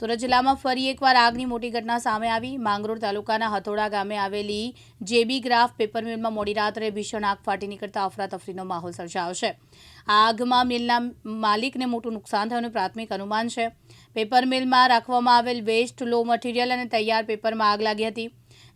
સુરત જિલ્લામાં ફરી એકવાર આગની મોટી ઘટના સામે આવી. માંગરોળ તાલુકાના હથોડા ગામે આવેલી જેબી ગ્રાફ પેપર મિલમાં મોડી રાત્રે ભીષણ આગ ફાટી નીકળતા અફરાતફરીનો માહોલ સર્જાયો છે. આ આગમાં મિલના માલિકને મોટું નુકસાન થયાનું પ્રાથમિક અનુમાન છે. પેપર મિલમાં રાખવામાં આવેલ વેસ્ટ લો મટીરિયલ અને તૈયાર પેપરમાં આગ લાગી હતી.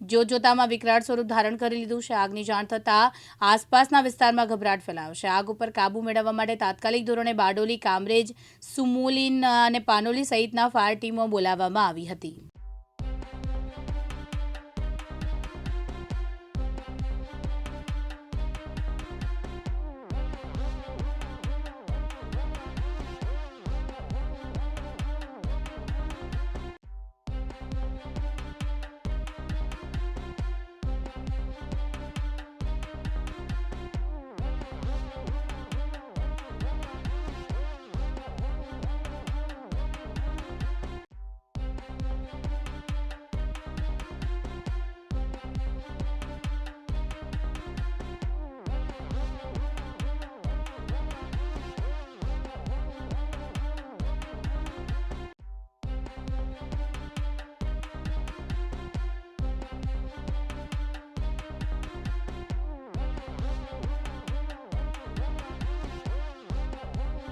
જોતજોતામાં વિકરાળ સ્વરૂપ ધારણ કરી લીધું છે. આગની જાણ થતાં આસપાસના વિસ્તારમાં ગભરાટ ફેલાયો છે. આગ ઉપર કાબુ મેળવવા માટે તાત્કાલિક ધોરણે બારડોલી, કામરેજ, સુમોલીન અને પાનોલી સહિતના ફાયર ટીમો બોલાવવામાં આવી હતી.